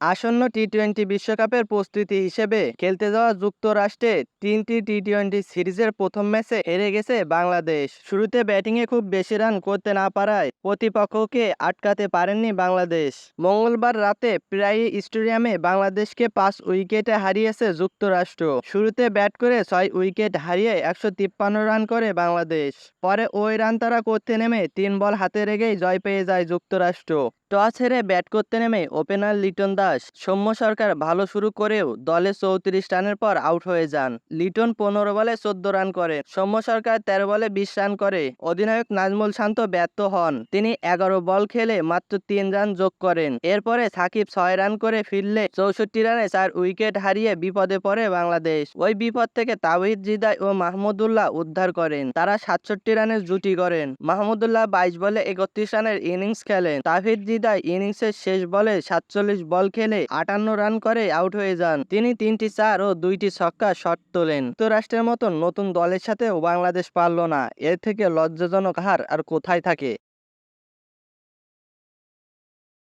আসন্ন T twenty বিশ্বকাপের প্রস্তুতি হিসেবে খেলতে যাওয়া যুক্তরাষ্ট্রে তিনটি টি টোয়েন্টি সিরিজের প্রথম ম্যাচে হেরে গেছে বাংলাদেশ। শুরুতে ব্যাটিংয়ে খুব বেশি রান করতে না পারায় প্রতিপক্ষকে আটকাতে পারেননি বাংলাদেশ। মঙ্গলবার রাতে প্রায় স্টেডিয়ামে বাংলাদেশকে পাঁচ উইকেটে হারিয়েছে যুক্তরাষ্ট্র। শুরুতে ব্যাট করে ছয় উইকেট হারিয়ে একশো তিপ্পান্ন রান করে বাংলাদেশ। পরে ওই রান তারা করতে নেমে তিন বল হাতে রেখেই জয় পেয়ে যায় যুক্তরাষ্ট্র। টস হেরে ব্যাট করতে নেমে ওপেনার লিটন দাস। সৌম্য সরকার ভালো শুরু করেও দলে চৌত্রিশ রানের পর আউট হয়ে যান। লিটন পনেরো বলে চোদ্দ রান করে। সৌম্য সরকার তেরো বলে বিশ রান করে। অধিনায়ক নাজমুল শান্ত ব্যর্থ হন। তিনি এগারো বল খেলে মাত্র তিন রান যোগ করেন। এরপরে সাকিব ছয় রান করে ফিরলে চৌষট্টি রানে চার উইকেট হারিয়ে বিপদে পড়ে বাংলাদেশ। ওই বিপদ থেকে তাওহিদ জিদাই ও মাহমুদুল্লাহ উদ্ধার করেন। তারা সাতষট্টি রানের জুটি করেন মাহমুদুল্লাহ বাইশ বলে একত্রিশ রানের ইনিংস খেলেন। তাহিদ জিদাই ইনিংসের শেষ বলে সাতচল্লিশ বল খেলে আটান্ন রান করে আউট হয়ে যান। তিনি তিনটি চার ও দুইটি ছক্কা শট তোলেন। যুক্তরাষ্ট্রের মতন নতুন দলের সাথেও বাংলাদেশ পারল না। এর থেকে লজ্জাজনক হার আর কোথায় থাকে?